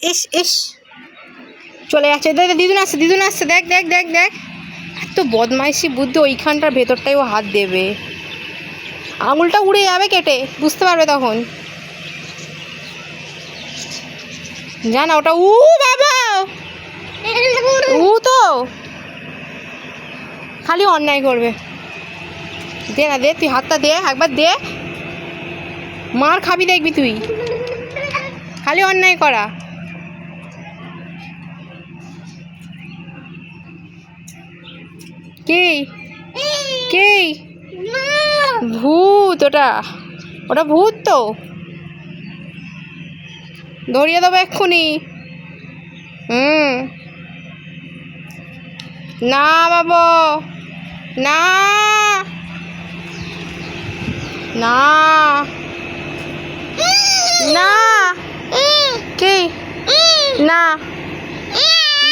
ইস ইস। চলে যাচ্ছে। দেখ, দিদুন আসছে দিদুন আসছে। দেখ দেখ দেখ দেখ। এত বদমাইশি বুদ্ধি ওইখানটার ভেতরটাই ও হাত দেবে। আঙুলটা উড়ে যাবে কেটে বুঝতে পারবে তখন। জানা ওটা উ বাবা! উ তো! খালি অন্যায় করবে। দে না দে তুই হাতটা দে একবার দে। মার খাবি দেখবি তুই। খালি অন্যায় করা। কি? কি? ভূত। ওটা। ওটা ভূত তো। ধরিয়ে দেবো এক্ষুনি। হুম। না বাবা। না। না। না। কি? না।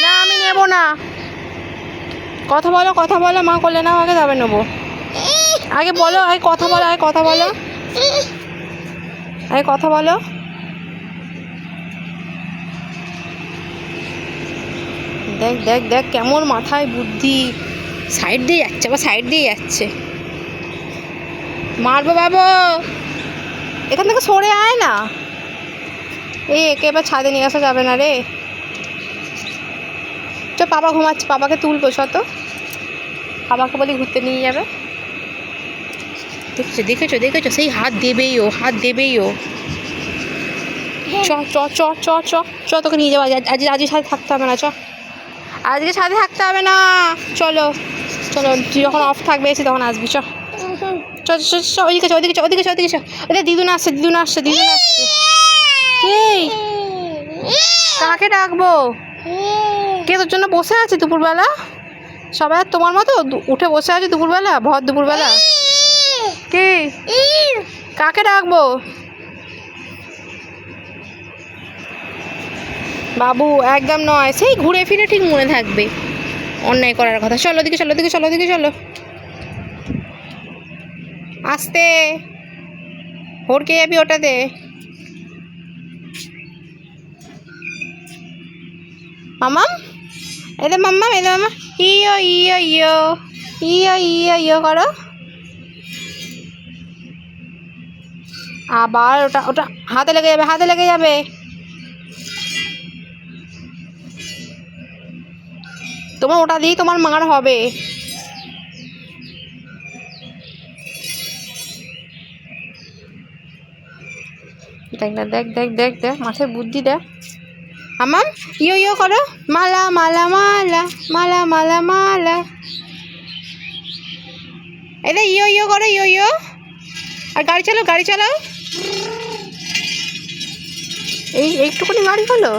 না আমি নেব না। কথা বলো কথা বলো, মা করলে না আগে যাবে নেব। আগে বলো, আগে কথা বলো, আগে কথা বলো। আগে কথা বলো। দেখ দেখ দেখ, কেমন মাথায় বুদ্ধি। সাইড দিয়ে যাচ্ছে, আবার সাইড দিয়ে যাচ্ছে। মারবো বাবু। এখান থেকে সরে আয় না। এই একে এবার ছাদে নিয়ে আসা যাবে না রে। চ বাবা ঘুমাচ্ছে বাবাকে তুলবো শত। বাবাকে বলি ঘুরতে নিয়ে যাবে। দেখেছ দেখেছ দেখেছ সেই হাত দেবেই ও হাত দেবেই ও। চ চ চ চ চ চ তোকে নিয়ে যাব আজ আজ আজকে সাথে থাকতে হবে না চ। আজকে সাথে থাকতে হবে না। চলো চলো তুই যখন অফ থাকবে এসে তখন আসবি চ। চ চ চ ওইদিকে চ ওইদিকে চ ওইদিকে চ ওইদিকে চ। দিদুন আসছে দিদুন আসছে দিদুন আসছে। এই কাকে ডাকবো? কে তোর জন্য বসে আছে দুপুরবেলা? সবাই তোমার মতো উঠে বসে আছে দুপুরবেলা, ভর দুপুরবেলা? কে? কাকে ডাকবো? বাবু, একদম নয়। সেই ঘুরে ফিরে ঠিক মনে থাকবে। অন্যায় করার কথা। চলো দিকে চলো দিকে চলো দিকে চলো। আসতে। হরকে যাবি ওটাতে। মামাম? এদের মাম্মা এদের মাম্মা ইয়ো ইয়ো ইয়ো ইয়ো ইয়ো ইয়ো করো আবার ওটা ওটা হাতে লেগে যাবে হাতে লেগে যাবে তোমার ওটা দিয়েই তোমার মার হবে দেখ দেখ দেখ দেখ দেখ মাথায় বুদ্ধি দেখ আমার ইয়ো ইয়ো করো। মালা মালা মালা মালা মালা মালা। এটা ইয়ো ইয়ো করো, ইয়ো ইয়ো। আর গাড়ি চালাও গাড়ি চালাও। এই একটুখানি গাড়ি হলো?